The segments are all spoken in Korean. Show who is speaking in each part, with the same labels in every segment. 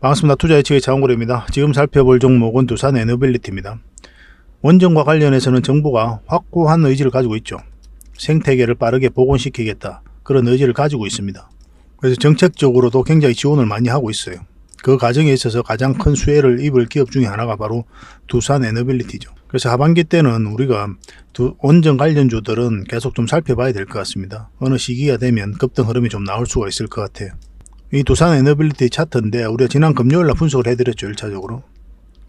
Speaker 1: 반갑습니다. 투자 예측의 장원고래입니다. 지금 살펴볼 종목은 두산 에너빌리티입니다. 원전과 관련해서는 정부가 확고한 의지를 가지고 있죠. 생태계를 빠르게 복원시키겠다. 그런 의지를 가지고 있습니다. 그래서 정책적으로도 굉장히 지원을 많이 하고 있어요. 그 과정에 있어서 가장 큰 수혜를 입을 기업 중에 하나가 바로 두산 에너빌리티죠. 그래서 하반기 때는 우리가 두 원전 관련주들은 계속 좀 살펴봐야 될 것 같습니다. 어느 시기가 되면 급등 흐름이 좀 나올 수가 있을 것 같아요. 이 두산 에너빌리티 차트인데 우리가 지난 금요일 날 분석을 해드렸죠 1차적으로.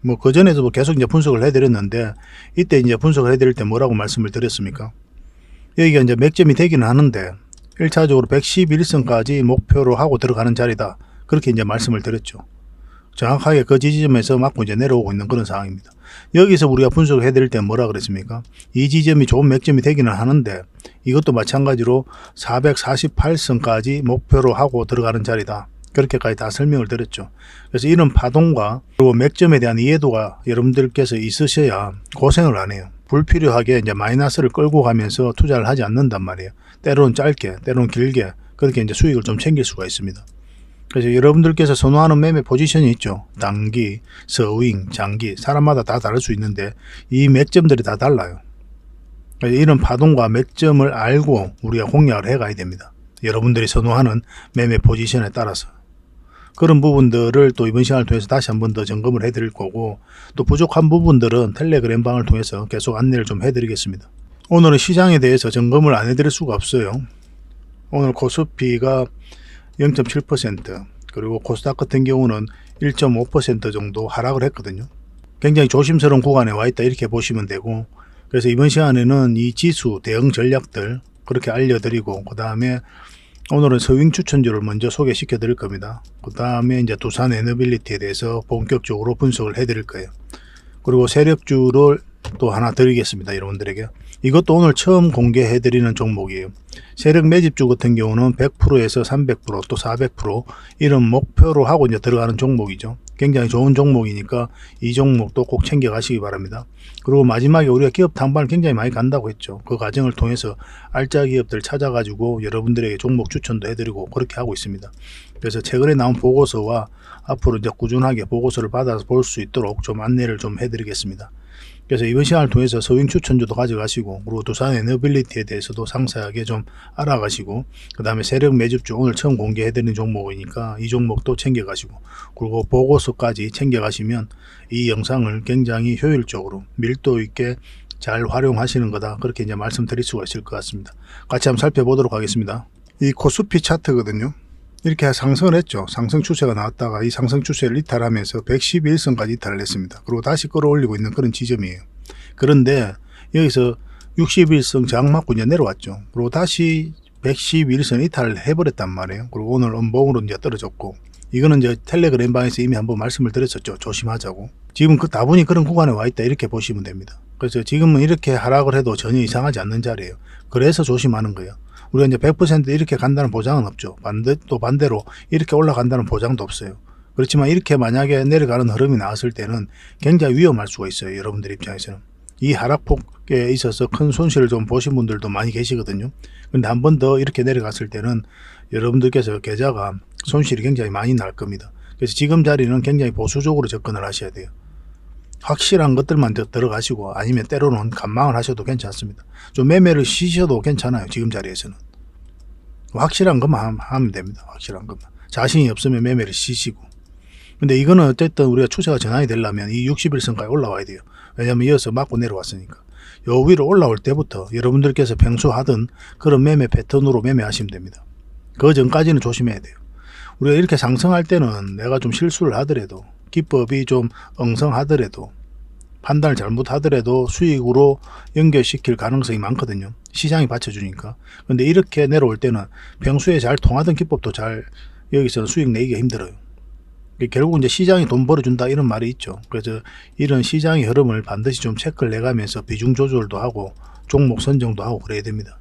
Speaker 1: 뭐 그전에도 계속 이제 분석을 해드렸는데 이때 이제 분석을 해드릴 때 뭐라고 말씀을 드렸습니까? 여기가 이제 맥점이 되기는 하는데 1차적으로 111선까지 목표로 하고 들어가는 자리다. 그렇게 이제 말씀을 드렸죠 정확하게 그 지점에서 맞고 이제 내려오고 있는 그런 상황입니다. 여기서 우리가 분석을 해드릴 때 뭐라 그랬습니까? 이 지점이 좋은 맥점이 되기는 하는데 이것도 마찬가지로 448선까지 목표로 하고 들어가는 자리다. 그렇게까지 다 설명을 드렸죠. 그래서 이런 파동과 그리고 맥점에 대한 이해도가 여러분들께서 있으셔야 고생을 안 해요. 불필요하게 이제 마이너스를 끌고 가면서 투자를 하지 않는단 말이에요. 때로는 짧게, 때로는 길게 그렇게 이제 수익을 좀 챙길 수가 있습니다. 그래서 여러분들께서 선호하는 매매 포지션이 있죠. 단기, 서윙, 장기 사람마다 다 다를 수 있는데 이 맥점들이 다 달라요. 이런 파동과 맥점을 알고 우리가 공략을 해가야 됩니다. 여러분들이 선호하는 매매 포지션에 따라서 그런 부분들을 또 이번 시간을 통해서 다시 한 번 더 점검을 해드릴 거고 또 부족한 부분들은 텔레그램 방을 통해서 계속 안내를 좀 해드리겠습니다. 오늘은 시장에 대해서 점검을 안 해드릴 수가 없어요. 오늘 코스피가 0.7% 그리고 코스닥 같은 경우는 1.5% 정도 하락을 했거든요. 굉장히 조심스러운 구간에 와 있다 이렇게 보시면 되고 그래서 이번 시간에는 이 지수 대응 전략들 그렇게 알려드리고 그 다음에 오늘은 서윙 추천주를 먼저 소개시켜 드릴 겁니다. 그 다음에 이제 두산 에너빌리티에 대해서 본격적으로 분석을 해 드릴 거예요. 그리고 세력주를 또 하나 드리겠습니다. 여러분들에게. 이것도 오늘 처음 공개해 드리는 종목이에요. 세력 매집주 같은 경우는 100%에서 300%또 400% 이런 목표로 하고 이제 들어가는 종목이죠. 굉장히 좋은 종목이니까 이 종목도 꼭 챙겨 가시기 바랍니다. 그리고 마지막에 우리가 기업 탐방을 굉장히 많이 간다고 했죠. 그 과정을 통해서 알짜 기업들 찾아가지고 여러분들에게 종목 추천도 해드리고 그렇게 하고 있습니다. 그래서 최근에 나온 보고서와 앞으로 이제 꾸준하게 보고서를 받아서 볼 수 있도록 좀 안내를 좀 해드리겠습니다. 그래서 이번 시간을 통해서 서윙 추천주도 가져가시고 그리고 두산 에너빌리티에 대해서도 상세하게 좀 알아가시고 그 다음에 세력 매집주 오늘 처음 공개해드린 종목이니까 이 종목도 챙겨가시고 그리고 보고서까지 챙겨가시면 이 영상을 굉장히 효율적으로 밀도 있게 잘 활용하시는 거다 그렇게 이제 말씀드릴 수가 있을 것 같습니다. 같이 한번 살펴보도록 하겠습니다. 이 코스피 차트거든요. 이렇게 상승을 했죠. 상승 추세가 나왔다가 이 상승 추세를 이탈하면서 111선까지 이탈을 했습니다. 그리고 다시 끌어올리고 있는 그런 지점이에요. 그런데 여기서 61선 장 맞고 이제 내려왔죠. 그리고 다시 111선 이탈을 해버렸단 말이에요. 그리고 오늘 음봉으로 이제 떨어졌고 이거는 이제 텔레그램 방에서 이미 한번 말씀을 드렸었죠. 조심하자고. 지금 그 다분히 그런 구간에 와 있다 이렇게 보시면 됩니다. 그래서 지금은 이렇게 하락을 해도 전혀 이상하지 않는 자리예요. 그래서 조심하는 거예요. 우리가 이제 100% 이렇게 간다는 보장은 없죠. 반대, 또 반대로 이렇게 올라간다는 보장도 없어요. 그렇지만 이렇게 만약에 내려가는 흐름이 나왔을 때는 굉장히 위험할 수가 있어요. 여러분들 입장에서는. 이 하락폭에 있어서 큰 손실을 좀 보신 분들도 많이 계시거든요. 근데 한 번 더 이렇게 내려갔을 때는 여러분들께서 계좌가 손실이 굉장히 많이 날 겁니다. 그래서 지금 자리는 굉장히 보수적으로 접근을 하셔야 돼요. 확실한 것들만 더 들어가시고 아니면 때로는 간망을 하셔도 괜찮습니다. 좀 매매를 쉬셔도 괜찮아요. 지금 자리에서는. 확실한 것만 하면 됩니다. 확실한 것만. 자신이 없으면 매매를 쉬시고. 근데 이거는 어쨌든 우리가 추세가 전환이 되려면 이 61선까지 올라와야 돼요. 왜냐면 이어서 맞고 내려왔으니까. 요 위로 올라올 때부터 여러분들께서 평소 하던 그런 매매 패턴으로 매매하시면 됩니다. 그 전까지는 조심해야 돼요. 우리가 이렇게 상승할 때는 내가 좀 실수를 하더라도 기법이 좀 엉성하더라도 판단을 잘못하더라도 수익으로 연결시킬 가능성이 많거든요. 시장이 받쳐주니까. 근데 이렇게 내려올 때는 평소에 잘 통하던 기법도 잘 여기서는 수익 내기가 힘들어요. 결국 이제 시장이 돈 벌어준다 이런 말이 있죠. 그래서 이런 시장의 흐름을 반드시 좀 체크를 내가면서 비중 조절도 하고 종목 선정도 하고 그래야 됩니다.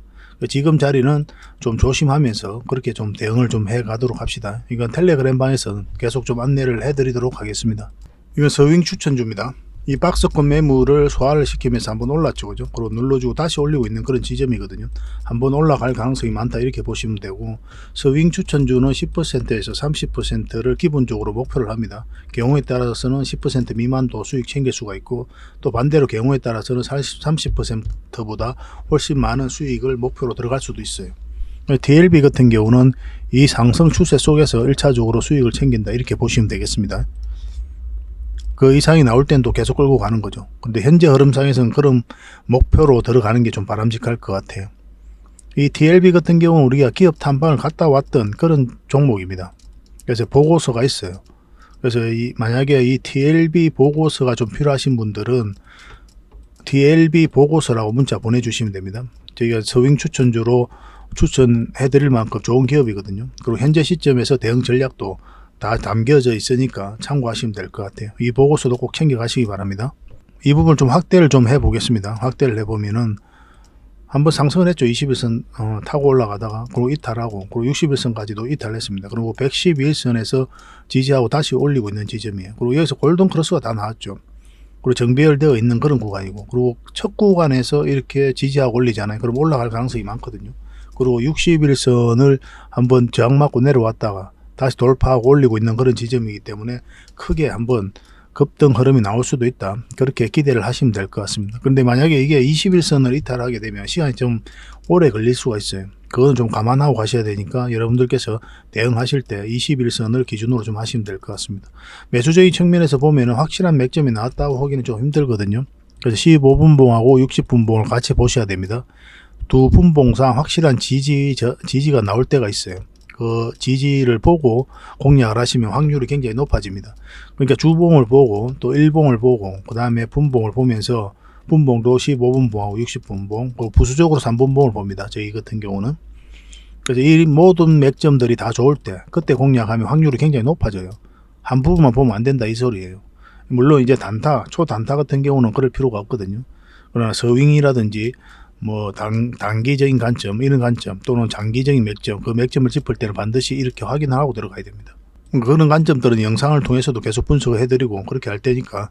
Speaker 1: 지금 자리는 좀 조심하면서 그렇게 좀 대응을 좀 해 가도록 합시다. 이건 텔레그램 방에서는 계속 좀 안내를 해 드리도록 하겠습니다. 이건 서윙 추천주입니다. 이 박스권 매물을 소화를 시키면서 한번 올랐죠. 그죠? 그리고 눌러주고 다시 올리고 있는 그런 지점이거든요. 한번 올라갈 가능성이 많다 이렇게 보시면 되고 스윙 추천주는 10%에서 30%를 기본적으로 목표를 합니다. 경우에 따라서는 10% 미만도 수익 챙길 수가 있고 또 반대로 경우에 따라서는 40, 30%보다 훨씬 많은 수익을 목표로 들어갈 수도 있어요. DLB 같은 경우는 이 상승 추세 속에서 1차적으로 수익을 챙긴다 이렇게 보시면 되겠습니다. 그 이상이 나올 땐 또 계속 끌고 가는 거죠. 근데 현재 흐름상에서는 그런 목표로 들어가는 게 좀 바람직할 것 같아요. 이 TLB 같은 경우는 우리가 기업 탐방을 갔다 왔던 그런 종목입니다. 그래서 보고서가 있어요. 그래서 이 만약에 이 TLB 보고서가 좀 필요하신 분들은 TLB 보고서라고 문자 보내주시면 됩니다. 저희가 서윙 추천주로 추천해 드릴 만큼 좋은 기업이거든요. 그리고 현재 시점에서 대응 전략도 다 담겨져 있으니까 참고하시면 될 것 같아요. 이 보고서도 꼭 챙겨 가시기 바랍니다. 이 부분 좀 확대를 좀 해보겠습니다. 확대를 해보면은 한번 상승을 했죠. 21선 어, 타고 올라가다가 그리고 이탈하고 그리고 61선까지도 이탈했습니다. 그리고 111선에서 지지하고 다시 올리고 있는 지점이에요. 그리고 여기서 골든 크로스가 다 나왔죠. 그리고 정배열되어 있는 그런 구간이고 그리고 첫 구간에서 이렇게 지지하고 올리잖아요. 그럼 올라갈 가능성이 많거든요. 그리고 61선을 한번 저항 맞고 내려왔다가 다시 돌파하고 올리고 있는 그런 지점이기 때문에 크게 한번 급등 흐름이 나올 수도 있다. 그렇게 기대를 하시면 될 것 같습니다. 그런데 만약에 이게 21선을 이탈하게 되면 시간이 좀 오래 걸릴 수가 있어요. 그건 좀 감안하고 가셔야 되니까 여러분들께서 대응하실 때 21선을 기준으로 좀 하시면 될 것 같습니다. 매수적인 측면에서 보면은 확실한 맥점이 나왔다고 하기는 좀 힘들거든요. 그래서 15분봉하고 60분봉을 같이 보셔야 됩니다. 두 분봉상 확실한 지지, 저, 지지가 나올 때가 있어요. 그 지지를 보고 공략을 하시면 확률이 굉장히 높아집니다. 그러니까 주봉을 보고 또 일봉을 보고 그 다음에 분봉을 보면서 분봉도 15분봉하고 60분봉 그 부수적으로 3분봉을 봅니다. 저희 같은 경우는 그래서 이 모든 맥점들이 다 좋을 때 그때 공략하면 확률이 굉장히 높아져요. 한 부분만 보면 안 된다 이 소리예요. 물론 이제 단타, 초단타 같은 경우는 그럴 필요가 없거든요. 그러나 서윙이라든지 뭐 단, 단기적인 관점 이런 관점 또는 장기적인 맥점 그 맥점을 짚을 때는 반드시 이렇게 확인하고 들어가야 됩니다. 그런 관점들은 영상을 통해서도 계속 분석을 해드리고 그렇게 할 테니까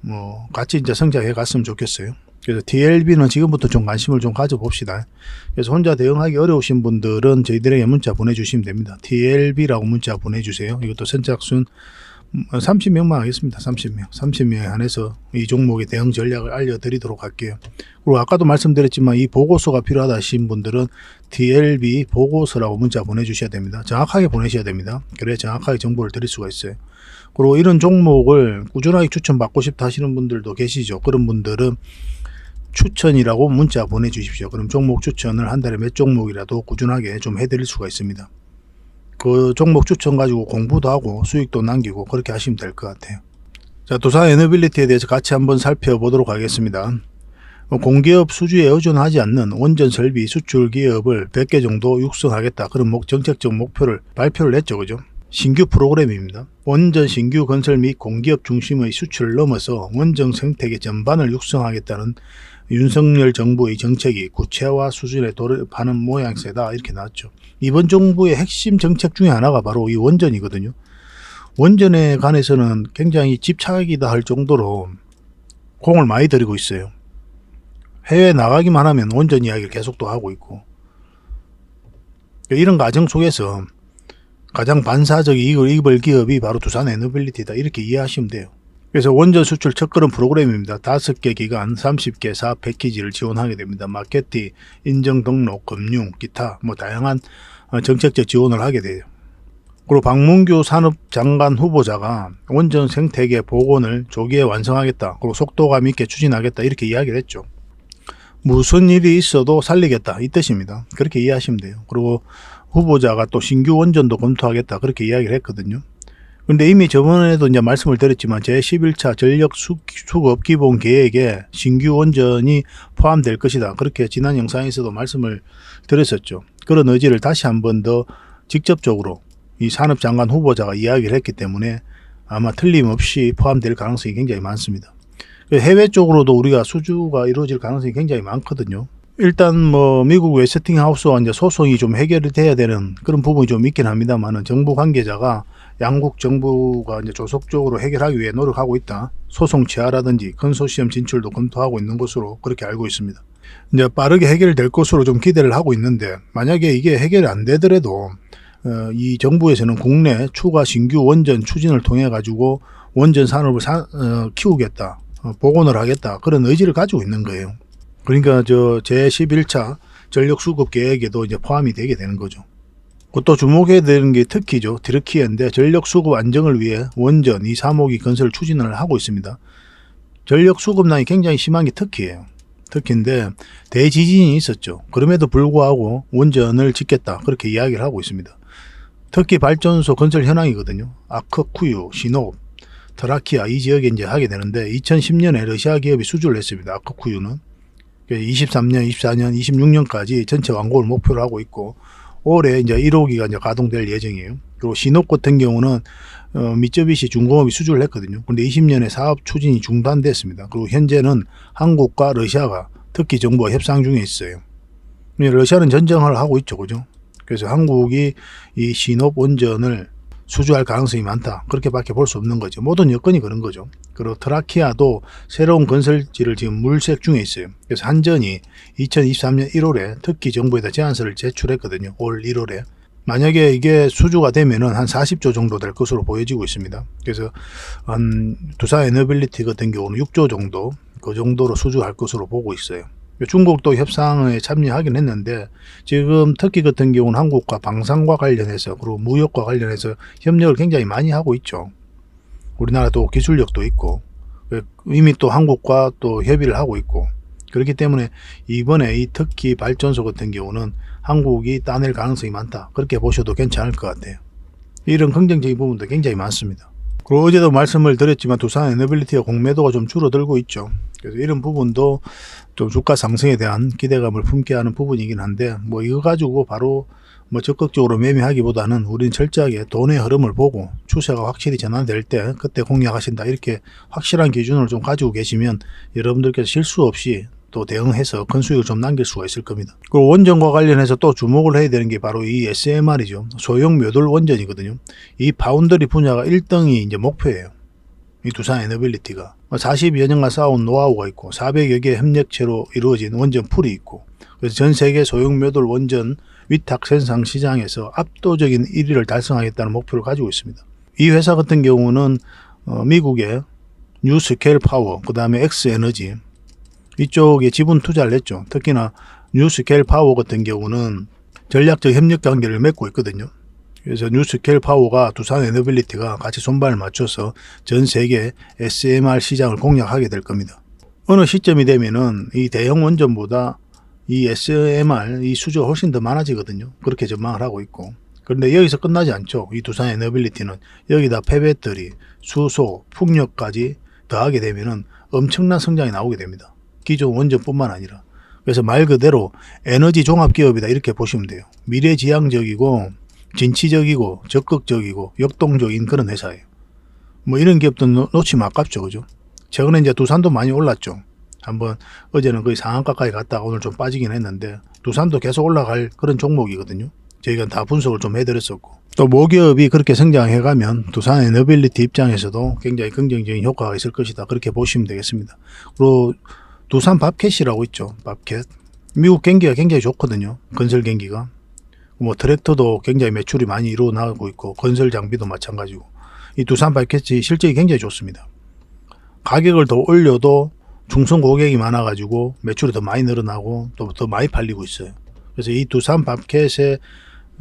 Speaker 1: 뭐 같이 이제 성장해 갔으면 좋겠어요. 그래서 TLB는 지금부터 좀 관심을 좀 가져봅시다. 그래서 혼자 대응하기 어려우신 분들은 저희들에게 문자 보내주시면 됩니다. TLB라고 문자 보내주세요. 이것도 선착순 30명만 하겠습니다. 30명. 30명에 한해서 이 종목의 대응 전략을 알려드리도록 할게요. 그리고 아까도 말씀드렸지만 이 보고서가 필요하다 하신 분들은 TLB 보고서라고 문자 보내주셔야 됩니다. 정확하게 보내셔야 됩니다. 그래야 정확하게 정보를 드릴 수가 있어요. 그리고 이런 종목을 꾸준하게 추천받고 싶다 하시는 분들도 계시죠. 그런 분들은 추천이라고 문자 보내주십시오. 그럼 종목 추천을 한 달에 몇 종목이라도 꾸준하게 좀 해드릴 수가 있습니다. 그 종목 추천 가지고 공부도 하고 수익도 남기고 그렇게 하시면 될 것 같아요. 자, 두산 에너빌리티에 대해서 같이 한번 살펴보도록 하겠습니다. 뭐 공기업 수주에 의존하지 않는 원전 설비 수출 기업을 100개 정도 육성하겠다. 그런 목, 정책적 목표를 발표를 했죠. 그죠? 신규 프로그램입니다. 원전 신규 건설 및 공기업 중심의 수출을 넘어서 원전 생태계 전반을 육성하겠다는 윤석열 정부의 정책이 구체화 수준에 돌입하는 모양새다 이렇게 나왔죠. 이번 정부의 핵심 정책 중에 하나가 바로 이 원전이거든요. 원전에 관해서는 굉장히 집착이다 할 정도로 공을 많이 들이고 있어요. 해외 나가기만 하면 원전 이야기를 계속 또 하고 있고 이런 과정 속에서 가장 반사적 이익을 입을 기업이 바로 두산 에너빌리티다 이렇게 이해하시면 돼요. 그래서 원전 수출 첫걸음 프로그램입니다. 다섯 개 기간 30개 사업 패키지를 지원하게 됩니다. 마케팅, 인정 등록, 금융, 기타 뭐 다양한 어, 정책적 지원을 하게 돼요. 그리고 박문규 산업장관 후보자가 원전 생태계 복원을 조기에 완성하겠다. 그리고 속도감 있게 추진하겠다. 이렇게 이야기를 했죠. 무슨 일이 있어도 살리겠다. 이 뜻입니다. 그렇게 이해하시면 돼요. 그리고 후보자가 또 신규 원전도 검토하겠다. 그렇게 이야기를 했거든요. 근데 이미 저번에도 이제 말씀을 드렸지만 제11차 전력 수, 수급 기본 계획에 신규 원전이 포함될 것이다. 그렇게 지난 영상에서도 말씀을 드렸었죠. 그런 의지를 다시 한 번 더 직접적으로 이 산업장관 후보자가 이야기를 했기 때문에 아마 틀림없이 포함될 가능성이 굉장히 많습니다. 해외 쪽으로도 우리가 수주가 이루어질 가능성이 굉장히 많거든요. 일단 뭐 미국 웨스팅하우스와 이제 소송이 좀 해결이 돼야 되는 그런 부분이 좀 있긴 합니다만은 정부 관계자가 양국 정부가 이제 조속적으로 해결하기 위해 노력하고 있다. 소송 취하라든지 컨소시엄 진출도 검토하고 있는 것으로 그렇게 알고 있습니다. 이제 빠르게 해결될 것으로 좀 기대를 하고 있는데 만약에 이게 해결이 안 되더라도 어, 이 정부에서는 국내 추가 신규 원전 추진을 통해 가지고 원전 산업을 사- 어, 키우겠다, 어, 복원을 하겠다 그런 의지를 가지고 있는 거예요. 그러니까 저 제11차 전력 수급 계획에도 이제 포함이 되게 되는 거죠. 그또 주목해야 되는 게 특히죠. 디르키예인데 전력 수급 안정을 위해 원전 이 3호기 건설 추진을 하고 있습니다. 전력 수급난이 굉장히 심한 게 특히예요. 특히인데 대지진이 있었죠. 그럼에도 불구하고 원전을 짓겠다 그렇게 이야기를 하고 있습니다. 특히 발전소 건설 현황이거든요. 아크쿠유, 시노, 트라키아 이 지역에 이제 하게 되는데 2010년에 러시아 기업이 수주를 했습니다. 아크쿠유는 23년, 24년, 26년까지 전체 완공을 목표로 하고 있고 올해 이제 1호기가 이제 가동될 예정이에요. 그리고 신옥 같은 경우는 어, 미쯔비시 중공업이 수주를 했거든요. 근데 20년에 사업 추진이 중단됐습니다. 그리고 현재는 한국과 러시아가 특히 정부와 협상 중에 있어요. 이 러시아는 전쟁을 하고 있죠, 그죠? 그래서 한국이 이 신업 원전을 수주할 가능성이 많다. 그렇게밖에 볼 수 없는 거죠. 모든 여건이 그런 거죠. 그리고 트라키아도 새로운 건설지를 지금 물색 중에 있어요. 그래서 한전이 2023년 1월에 특히 정부에다 제안서를 제출했거든요. 올 1월에. 만약에 이게 수주가 되면은 한 40조 정도 될 것으로 보여지고 있습니다. 그래서 한 두산 에너빌리티 같은 경우는 6조 정도 그 정도로 수주할 것으로 보고 있어요. 중국도 협상에 참여하긴 했는데 지금 터키 같은 경우는 한국과 방산과 관련해서 그리고 무역과 관련해서 협력을 굉장히 많이 하고 있죠. 우리나라도 기술력도 있고 이미 또 한국과 또 협의를 하고 있고 그렇기 때문에 이번에 이 터키 발전소 같은 경우는 한국이 따낼 가능성이 많다. 그렇게 보셔도 괜찮을 것 같아요. 이런 긍정적인 부분도 굉장히 많습니다. 그리고 어제도 말씀을 드렸지만 두산 에너빌리티가 공매도가 좀 줄어들고 있죠. 그래서 이런 부분도 좀 주가 상승에 대한 기대감을 품게 하는 부분이긴 한데 뭐 이거 가지고 바로 뭐 적극적으로 매매하기보다는 우리는 철저하게 돈의 흐름을 보고 추세가 확실히 전환될 때 그때 공략하신다 이렇게 확실한 기준을 좀 가지고 계시면 여러분들께서 실수 없이 또 대응해서 큰 수익을 좀 남길 수가 있을 겁니다. 그리고 원전과 관련해서 또 주목을 해야 되는 게 바로 이 SMR이죠. 소형 묘돌 원전이거든요. 이 바운더리 분야가 1등이 이제 목표예요. 이 두산 에너빌리티가 40여 년간 쌓아온 노하우가 있고 400여 개 협력체로 이루어진 원전 풀이 있고 그래서 전 세계 소형 묘돌 원전 위탁 생산 시장에서 압도적인 1위를 달성하겠다는 목표를 가지고 있습니다. 이 회사 같은 경우는 어, 미국의 뉴스케일 파워, 그 다음에 엑스에너지 이쪽에 지분 투자를 했죠. 특히나 뉴스케일 파워 같은 경우는 전략적 협력 관계를 맺고 있거든요. 그래서 뉴스케일 파워가 두산 에너빌리티가 같이 손발을 맞춰서 전 세계 SMR 시장을 공략하게 될 겁니다. 어느 시점이 되면은 이 대형 원전보다 이 SMR 이 수주가 훨씬 더 많아지거든요. 그렇게 전망을 하고 있고. 그런데 여기서 끝나지 않죠. 이 두산 에너빌리티는 여기다 폐배터리, 수소, 풍력까지 더하게 되면은 엄청난 성장이 나오게 됩니다. 기존 원전뿐만 아니라. 그래서 말 그대로 에너지 종합 기업이다 이렇게 보시면 돼요. 미래지향적이고 진취적이고 적극적이고 역동적인 그런 회사예요. 뭐 이런 기업도 놓- 놓치면 아깝죠, 그죠? 최근에 이제 두산도 많이 올랐죠. 한번 어제는 거의 상한 가까지 갔다가 오늘 좀 빠지긴 했는데 두산도 계속 올라갈 그런 종목이거든요. 저희가 다 분석을 좀 해드렸었고 또 모기업이 그렇게 성장해가면 두산 에너빌리티 입장에서도 굉장히 긍정적인 효과가 있을 것이다 그렇게 보시면 되겠습니다. 그리고 두산 밥캣이라고 있죠. 밥캣. 미국 경기가 굉장히 좋거든요. 건설 경기가. 뭐 트랙터도 굉장히 매출이 많이 일어나고 있고 건설 장비도 마찬가지고 이 두산 밥캣이 실적이 굉장히 좋습니다. 가격을 더 올려도 중성 고객이 많아가지고 매출이 더 많이 늘어나고 또 더 많이 팔리고 있어요. 그래서 이 두산 밥캣의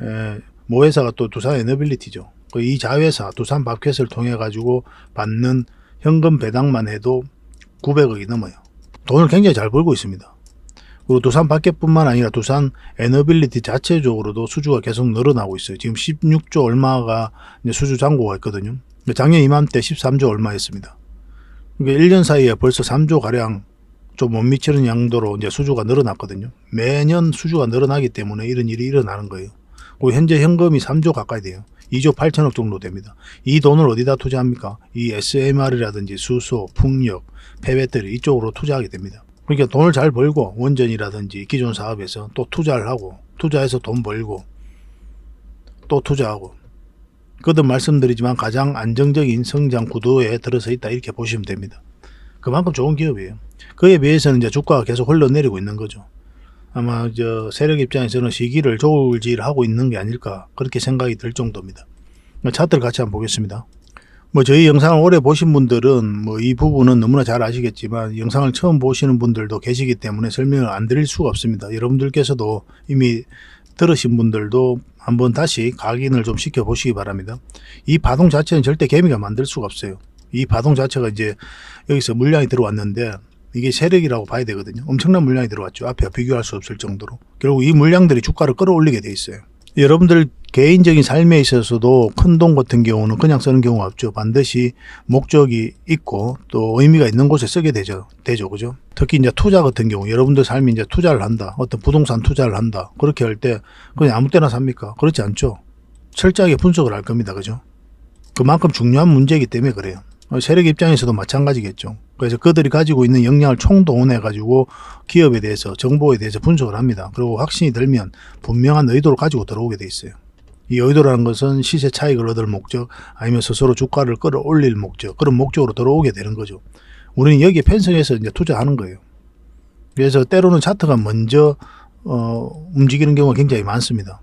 Speaker 1: 에, 모회사가 또 두산 에너빌리티죠. 그이 자회사 두산 밥캣을 통해 가지고 받는 현금 배당만 해도 900억이 넘어요. 돈을 굉장히 잘 벌고 있습니다. 그리고 두산 밖에뿐만 아니라 두산 에너빌리티 자체적으로도 수주가 계속 늘어나고 있어요. 지금 16조 얼마가 수주 잔고가 있거든요. 작년 이맘때 13조 얼마였습니다. 그러니까 1년 사이에 벌써 3조 가량 좀 못 미치는 양도로 이제 수주가 늘어났거든요. 매년 수주가 늘어나기 때문에 이런 일이 일어나는 거예요. 그리고 현재 현금이 3조 가까이 돼요. 2조 8천억 정도 됩니다. 이 돈을 어디다 투자합니까? 이 SMR이라든지 수소, 풍력, 폐배터리 이쪽으로 투자하게 됩니다. 그러니까 돈을 잘 벌고 원전이라든지 기존 사업에서 또 투자를 하고 투자해서 돈 벌고 또 투자하고 거듭 말씀드리지만 가장 안정적인 성장 구도에 들어서 있다 이렇게 보시면 됩니다. 그만큼 좋은 기업이에요. 그에 비해서는 이제 주가가 계속 흘러내리고 있는 거죠. 아마 저 세력 입장에서는 시기를 조울질하고 있는 게 아닐까 그렇게 생각이 들 정도입니다. 차트를 같이 한번 보겠습니다. 뭐 저희 영상을 오래 보신 분들은 뭐 이 부분은 너무나 잘 아시겠지만 영상을 처음 보시는 분들도 계시기 때문에 설명을 안 드릴 수가 없습니다. 여러분들께서도 이미 들으신 분들도 한번 다시 각인을 좀 시켜 보시기 바랍니다. 이 바동 자체는 절대 개미가 만들 수가 없어요. 이 바동 자체가 이제 여기서 물량이 들어왔는데 이게 세력이라고 봐야 되거든요. 엄청난 물량이 들어왔죠. 앞에 비교할 수 없을 정도로. 결국 이 물량들이 주가를 끌어올리게 돼 있어요. 여러분들 개인적인 삶에 있어서도 큰 돈 같은 경우는 그냥 쓰는 경우가 없죠. 반드시 목적이 있고 또 의미가 있는 곳에 쓰게 되죠. 되죠. 그죠? 특히 이제 투자 같은 경우 여러분들 삶이 이제 투자를 한다. 어떤 부동산 투자를 한다. 그렇게 할 때 그냥 아무 때나 삽니까? 그렇지 않죠. 철저하게 분석을 할 겁니다. 그죠? 그만큼 중요한 문제이기 때문에 그래요. 어, 세력 입장에서도 마찬가지겠죠. 그래서 그들이 가지고 있는 역량을 총동원해 가지고 기업에 대해서 정보에 대해서 분석을 합니다. 그리고 확신이 들면 분명한 의도를 가지고 들어오게 돼 있어요. 이 의도라는 것은 시세 차익을 얻을 목적 아니면 스스로 주가를 끌어올릴 목적 그런 목적으로 들어오게 되는 거죠. 우리는 여기에 편성해서 이제 투자하는 거예요. 그래서 때로는 차트가 먼저 어, 움직이는 경우가 굉장히 많습니다.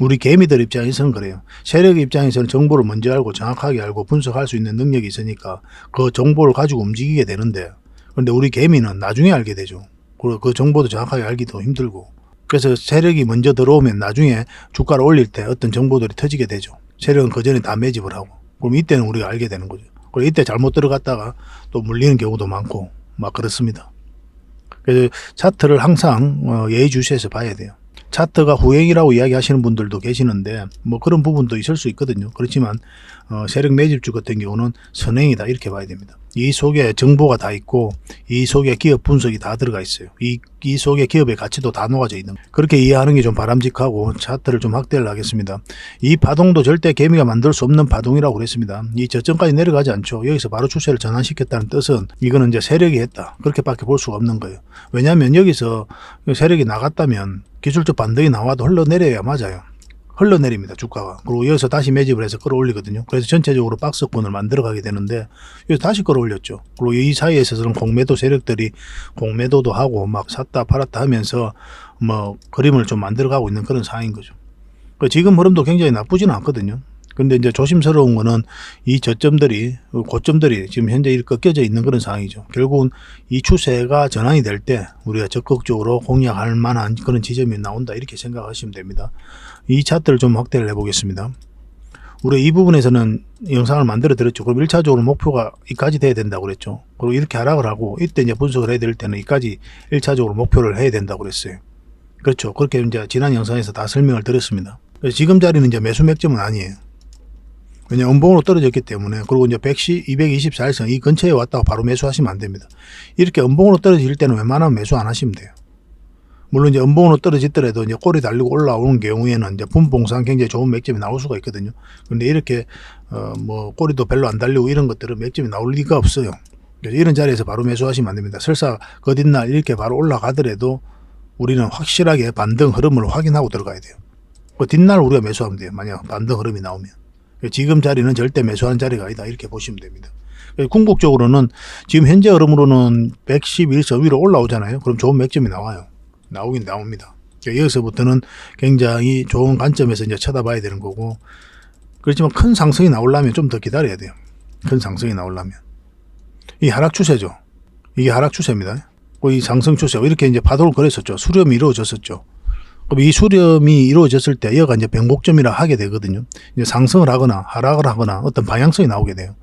Speaker 1: 우리 개미들 입장에서는 그래요. 세력 입장에서는 정보를 먼저 알고 정확하게 알고 분석할 수 있는 능력이 있으니까 그 정보를 가지고 움직이게 되는데 그런데 우리 개미는 나중에 알게 되죠. 그리고 그 정보도 정확하게 알기도 힘들고 그래서 세력이 먼저 들어오면 나중에 주가를 올릴 때 어떤 정보들이 터지게 되죠. 세력은 그 전에 다 매집을 하고 그럼 이때는 우리가 알게 되는 거죠. 그리고 이때 잘못 들어갔다가 또 물리는 경우도 많고 막 그렇습니다. 그래서 차트를 항상 어, 예의주시해서 봐야 돼요. 차트가 후행이라고 이야기하시는 분들도 계시는데 뭐 그런 부분도 있을 수 있거든요. 그렇지만 어, 세력 매집주 같은 경우는 선행이다 이렇게 봐야 됩니다. 이 속에 정보가 다 있고 이 속에 기업 분석이 다 들어가 있어요. 이, 이 속에 기업의 가치도 다 녹아져 있는. 그렇게 이해하는 게 좀 바람직하고 차트를 좀 확대를 하겠습니다. 이 파동도 절대 개미가 만들 수 없는 파동이라고 그랬습니다. 이 저점까지 내려가지 않죠. 여기서 바로 추세를 전환시켰다는 뜻은 이거는 이제 세력이 했다. 그렇게밖에 볼 수가 없는 거예요. 왜냐하면 여기서 세력이 나갔다면 기술적 반등이 나와도 흘러내려야 맞아요. 흘러내립니다 주가가. 그리고 여기서 다시 매집을 해서 끌어올리거든요. 그래서 전체적으로 박스권을 만들어 가게 되는데 여기서 다시 끌어올렸죠. 그리고 이 사이에 있어서는 공매도 세력들이 공매도도 하고 막 샀다 팔았다 하면서 뭐 그림을 좀 만들어 가고 있는 그런 상황인 거죠. 그 지금 흐름도 굉장히 나쁘지는 않거든요. 근데 이제 조심스러운 거는 이 저점들이 고점들이 지금 현재 이렇게 꺾여져 있는 그런 상황이죠. 결국은 이 추세가 전환이 될 때 우리가 적극적으로 공략할 만한 그런 지점이 나온다 이렇게 생각하시면 됩니다. 이 차트를 좀 확대를 해보겠습니다. 우리 이 부분에서는 영상을 만들어 드렸죠. 그럼 1차적으로 목표가 이까지 돼야 된다고 그랬죠. 그리고 이렇게 하락을 하고 이때 이제 분석을 해야 될 때는 이까지 1차적으로 목표를 해야 된다고 그랬어요. 그렇죠. 그렇게 이제 지난 영상에서 다 설명을 드렸습니다. 지금 자리는 이제 매수 맥점은 아니에요. 왜냐 음봉으로 떨어졌기 때문에 그리고 이제 110, 224일선 이 근처에 왔다가 바로 매수하시면 안 됩니다. 이렇게 음봉으로 떨어질 때는 웬만하면 매수 안 하시면 돼요. 물론 이제 음봉으로 떨어지더라도 이제 꼬리 달리고 올라오는 경우에는 이제 분봉상 굉장히 좋은 맥점이 나올 수가 있거든요. 근데 이렇게 어 뭐 꼬리도 별로 안 달리고 이런 것들은 맥점이 나올 리가 없어요. 이런 자리에서 바로 매수하시면 안 됩니다. 설사 그 뒷날 이렇게 바로 올라가더라도 우리는 확실하게 반등 흐름을 확인하고 들어가야 돼요. 그 뒷날 우리가 매수하면 돼요. 만약 반등 흐름이 나오면. 지금 자리는 절대 매수하는 자리가 아니다. 이렇게 보시면 됩니다. 궁극적으로는 지금 현재 흐름으로는 111선 위로 올라오잖아요. 그럼 좋은 맥점이 나와요. 나오긴 나옵니다. 여기서부터는 굉장히 좋은 관점에서 이제 쳐다봐야 되는 거고 그렇지만 큰 상승이 나오려면 좀 더 기다려야 돼요. 큰 상승이 나오려면 이 하락 추세죠. 이게 하락 추세입니다. 이 상승 추세 이렇게 이제 파도를 걸었었죠. 수렴이 이루어졌었죠. 그럼 이 수렴이 이루어졌을 때 여가 이제 변곡점이라 하게 되거든요. 이제 상승을 하거나 하락을 하거나 어떤 방향성이 나오게 돼요.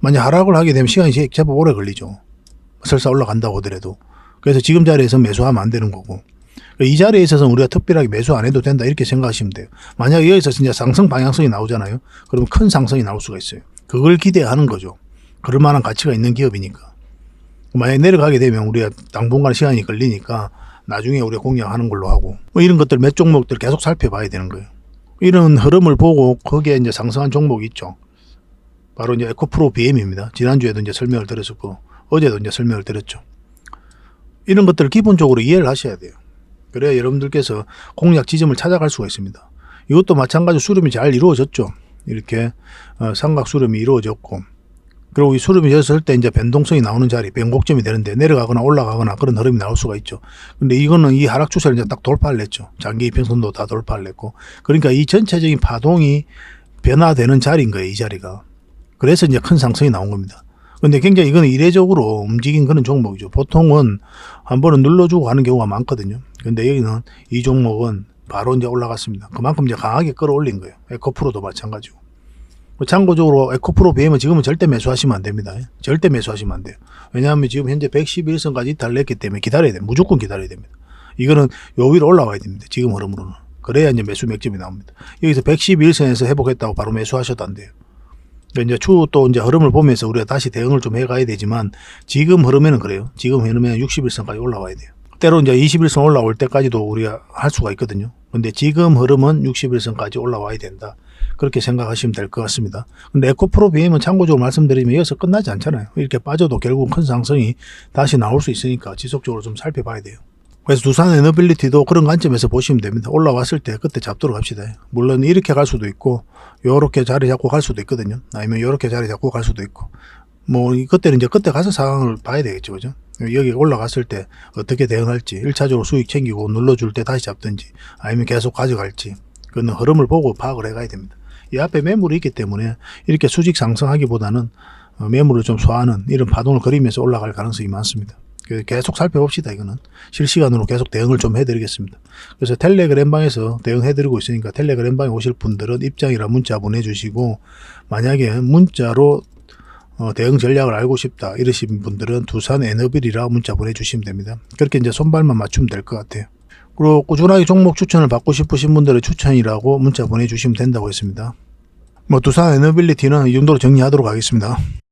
Speaker 1: 만약 하락을 하게 되면 시간이 제법 오래 걸리죠. 설사 올라간다고 하더라도. 그래서 지금 자리에서 매수하면 안 되는 거고. 이 자리에 있어서 우리가 특별하게 매수 안 해도 된다 이렇게 생각하시면 돼요. 만약 여기서 진짜 상승 방향성이 나오잖아요. 그러면 큰 상승이 나올 수가 있어요. 그걸 기대하는 거죠. 그럴 만한 가치가 있는 기업이니까. 만약 내려가게 되면 우리가 당분간 시간이 걸리니까 나중에 우리가 공략하는 걸로 하고 뭐 이런 것들 몇 종목들 계속 살펴봐야 되는 거예요. 이런 흐름을 보고 거기에 이제 상승한 종목이 있죠. 바로 이제 에코프로 BM입니다. 지난주에도 이제 설명을 드렸었고 어제도 이제 설명을 드렸죠. 이런 것들을 기본적으로 이해를 하셔야 돼요. 그래야 여러분들께서 공략 지점을 찾아갈 수가 있습니다. 이것도 마찬가지로 수렴이 잘 이루어졌죠. 이렇게 어, 삼각 수렴이 이루어졌고 그리고 이 수렴이 졌을 때 이제 변동성이 나오는 자리, 변곡점이 되는데 내려가거나 올라가거나 그런 흐름이 나올 수가 있죠. 근데 이거는 이 하락 추세를 이제 딱 돌파를 했죠. 장기 이평선도 다 돌파를 했고. 그러니까 이 전체적인 파동이 변화되는 자리인 거예요, 이 자리가. 그래서 이제 큰 상승이 나온 겁니다. 근데 굉장히 이거는 이례적으로 움직인 그런 종목이죠. 보통은 한 번은 눌러주고 가는 경우가 많거든요. 근데 여기는 이 종목은 바로 이제 올라갔습니다. 그만큼 이제 강하게 끌어올린 거예요. 에코프로도 마찬가지고. 뭐 참고적으로 에코프로 BM은 지금은 절대 매수하시면 안 됩니다. 절대 매수하시면 안 돼요. 왜냐하면 지금 현재 111선까지 이탈을 했기 때문에 기다려야 돼요. 무조건 기다려야 됩니다. 이거는 요 위로 올라와야 됩니다. 지금 흐름으로는. 그래야 이제 매수 맥점이 나옵니다. 여기서 111선에서 회복했다고 바로 매수하셔도 안 돼요. 이제 추후 또 이제 흐름을 보면서 우리가 다시 대응을 좀 해가야 되지만 지금 흐름에는 그래요. 지금 흐름에는 61선까지 올라와야 돼요. 때로 이제 21선 올라올 때까지도 우리가 할 수가 있거든요. 근데 지금 흐름은 61선까지 올라와야 된다. 그렇게 생각하시면 될 것 같습니다. 근데 에코프로 BM은 참고적으로 말씀드리면 이어서 끝나지 않잖아요. 이렇게 빠져도 결국 큰 상승이 다시 나올 수 있으니까 지속적으로 좀 살펴봐야 돼요. 그래서 두산 에너빌리티도 그런 관점에서 보시면 됩니다. 올라왔을 때 그때 잡도록 합시다. 물론 이렇게 갈 수도 있고 요렇게 자리 잡고 갈 수도 있거든요. 아니면 요렇게 자리 잡고 갈 수도 있고 뭐 이- 그때는 이제 그때 가서 상황을 봐야 되겠죠. 그죠? 여기 올라갔을 때 어떻게 대응할지 1차적으로 수익 챙기고 눌러줄 때 다시 잡든지 아니면 계속 가져갈지 그는 흐름을 보고 파악을 해가야 됩니다. 이 앞에 매물이 있기 때문에 이렇게 수직 상승하기보다는 어, 매물을 좀 소화하는 이런 파동을 그리면서 올라갈 가능성이 많습니다. 그래서 계속 살펴봅시다. 이거는 실시간으로 계속 대응을 좀 해드리겠습니다. 그래서 텔레그램 방에서 대응해드리고 있으니까 텔레그램 방에 오실 분들은 입장이라 문자 보내주시고 만약에 문자로 어, 대응 전략을 알고 싶다 이러신 분들은 두산 에너빌이라 문자 보내주시면 됩니다. 그렇게 이제 손발만 맞추면 될 것 같아요. 그리고 꾸준하게 종목 추천을 받고 싶으신 분들은 추천이라고 문자 보내주시면 된다고 했습니다. 뭐 두산 에너빌리티는 이 정도로 정리하도록 하겠습니다.